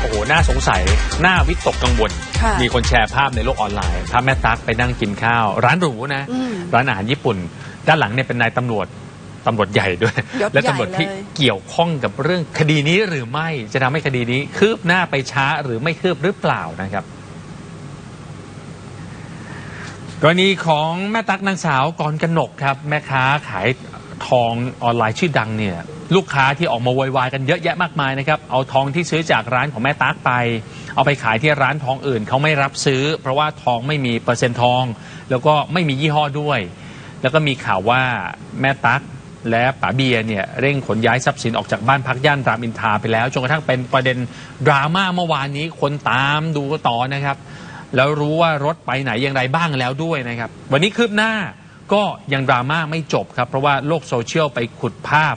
โอ้โหน่าสงสัยน่าวิตกกังวล ค่ะมีคนแชร์ภาพในโลกออนไลน์ภาพแม่ตั๊กไปนั่งกินข้าว ร้านหรูนะ อืมร้านอาหารญี่ปุ่น ด้านหลังเนี่ยเป็นนายตำรวจตำรวจใหญ่ด้วย ยศและตำรวจที่ใหญ่เลย เกี่ยวข้องกับเรื่องคดีนี้หรือไม่จะทำให้คดีนี้คืบหน้าไปช้าหรือไม่คืบหรือเปล่านะครับ กรณีของแม่ตั๊กนางสาวกรกนกครับ แม่ค้าขายทองออนไลน์ชื่อดังเนี่ย ลูกค้าที่ออกมาโวยวายกันเยอะแยะมากมายนะครับ เอาทองที่ซื้อจากร้านของแม่ตั๊กไป เอาไปขายที่ร้านทองอื่นเขาไม่รับซื้อ เพราะว่าทองไม่มีเปอร์เซ็นต์ทอง แล้วก็ไม่มียี่ห้อด้วย แล้วก็มีข่าวว่าแม่ตั๊กและป๋าเบียเนี่ยเร่งขนย้ายทรัพย์สินออกจากบ้านพักย่านรามอินทราไปแล้วจนกระทั่งเป็นประเด็นดราม่าเมื่อวานนี้คนตามดูต่อนะครับ แล้วรู้ว่ารถไปไหนอย่างไรบ้างแล้วด้วยนะครับ วันนี้คืบหน้าก็ยังดราม่าไม่จบครับ เพราะว่าโลกโซเชียลไปขุดภาพ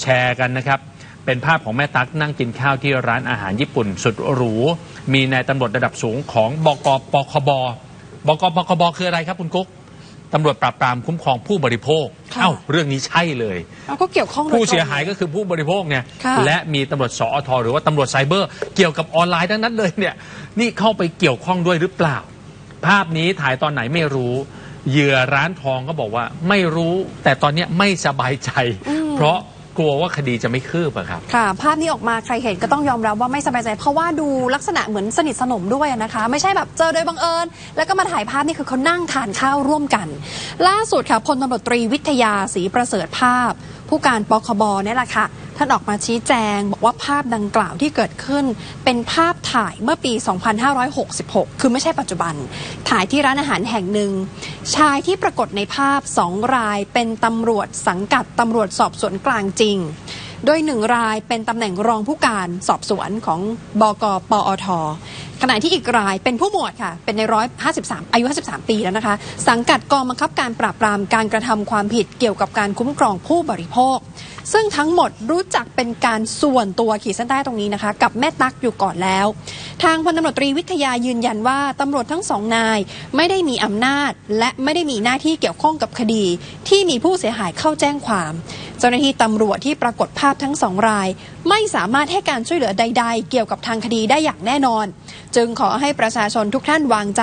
แชร์กันนะครับ เป็นภาพของแม่ตั๊กนั่งกินข้าวที่ร้านอาหารญี่ปุ่น สุดหรู มีนายตำรวจระดับสูงของบกปคบ บกปคบคืออะไรครับคุณกุ๊กตำรวจปราบปรามคุ้มครองผู้บริโภค ค่ะ เอ้า เรื่องนี้ใช่เลย เราก็เกี่ยวข้องโดผู้ตรงเสียหายก็คือผู้บริโภคเนี่ยค่ะ และมีตำรวจสอทหรือว่าตำรวจไซเบอร์ เกี่ยวกับออนไลน์ทั้งนั้นเลยเนี่ยนี่เข้าไปเกี่ยวข้องด้วยหรือเปล่า ภาพนี้ถ่ายตอนไหนไม่รู้ เหยื่อร้านทองก็บอกว่าไม่รู้แต่ตอนเนี้ยไม่สบายใจ เพราะ กลัวว่าคดีจะไม่คืบอะครับ ค่ะ ภาพนี้ออกมาใครเห็นก็ต้องยอมรับว่าไม่สบายใจ เพราะว่าดูลักษณะเหมือนสนิทสนมด้วยนะคะ ไม่ใช่แบบเจอโดยบังเอิญ แล้วก็มาถ่ายภาพนี่คือเขานั่งทานข้าวร่วมกัน ล่าสุดค่ะพลตำรวจตรีวิทยาศรีประเสริฐภาพ ผู้การปคบเนี่ยแหละค่ะ ท่านออกมาชี้แจง บอกว่าภาพดังกล่าวที่เกิดขึ้น เป็นภาพถ่ายเมื่อปี 2566 คือไม่ใช่ปัจจุบัน ถ่ายที่ร้านอาหารแห่งหนึ่ง ชายที่ปรากฏในภาพสองรายเป็นตำรวจสังกัดตำรวจสอบสวนกลางจริง โดยหนึ่งรายเป็นตำแหน่งรองผู้การสอบสวนของบกปอทขณะที่อีกรายเป็นผู้หมวดค่ะ เป็นในร้อยห้าสิบสามอายุ53ปีแล้วนะคะ สังกัดกองบังคับการปราบปรามการกระทำความผิดเกี่ยวกับการคุ้มครองผู้บริโภค ซึ่งทั้งหมดรู้จักเป็นการส่วนตัวขีดเส้นใต้ตรงนี้นะคะ กับแม่ตักอยู่ก่อนแล้ว ทางพลตำรวจตรีวิทยายืนยันว่าตำรวจทั้งสองนาย ไม่ได้มีอำนาจ และไม่ได้มีหน้าที่เกี่ยวข้องกับคดี ที่มีผู้เสียหายเข้าแจ้งความ เจ้าหน้าที่ตำรวจที่ปรากฏภาพทั้งสองราย ไม่สามารถให้การช่วยเหลือใด ๆ เกี่ยวกับทางคดีได้อย่างแน่นอน จึงขอให้ประชาชนทุกท่านวางใจ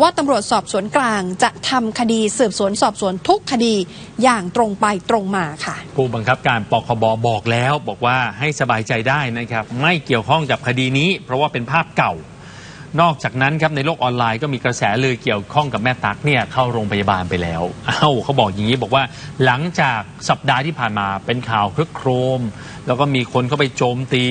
ว่าตำรวจสอบสวนกลางจะทำคดีสืบสวนสอบสวนทุกคดีอย่างตรงไปตรงมาค่ะ ผู้บังคับการปคบบอกแล้วบอกว่าให้สบายใจได้นะครับ ไม่เกี่ยวข้องกับคดีนี้ เพราะว่าเป็นภาพเก่า นอกจากนั้นครับในโลกออนไลน์ก็มีกระแสลือเกี่ยวข้องกับแม่ตั๊กเนี่ยเข้าโรงพยาบาลไปแล้วเอ้าเขาบอกอย่างนี้บอกว่าหลังจากสัปดาห์ที่ผ่านมาเป็นข่าวคลึกโครม แล้วก็มีคนเข้าไปโจมตี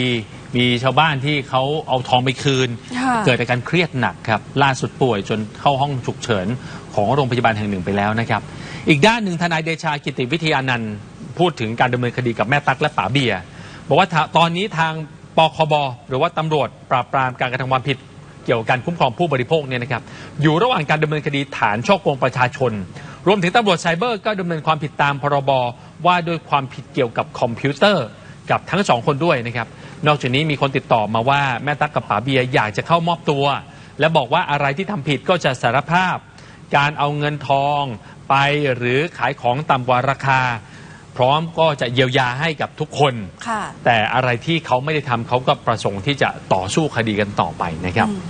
มีชาวบ้านที่เขาเอาทองไปคืนค่ะเกิดอาการเครียดหนักครับล่าสุดป่วยจนเข้าห้องฉุกเฉินของโรงพยาบาลแห่งหนึ่งไปแล้วนะครับ อีกด้านหนึ่งทนายเดชากิติวิทยานันท์พูดถึงการดำเนินคดีกับแม่ตั๊กและป๋าเบียร์บอกว่าถ้าตอนนี้ทางปคบหรือว่าตำรวจปราบปรามการกระทำความผิด เกี่ยวกับการคุ้มครองผู้บริโภคเนี่ยนะครับอยู่ระหว่างการดำเนินคดีฐานช่อโกงประชาชน รวมถึงตำรวจไซเบอร์ก็ดำเนินความผิดตามพรบว่าด้วยความผิดเกี่ยวกับคอมพิวเตอร์กับทั้งสองคนด้วยนะครับนอกจากนี้มีคนติดต่อมาว่าแม่ตั๊กกับป๋าเบียร์อยากจะเข้ามอบตัว และบอกว่าอะไรที่ทำผิดก็จะสารภาพ การเอาเงินทองไปหรือขายของต่ำกว่าราคา พร้อมก็จะเยียวยาให้กับทุกคน ค่ะ แต่อะไรที่เขาไม่ได้ทำเขาก็ประสงค์ที่จะต่อสู้คดีกันต่อไปนะครับ อืม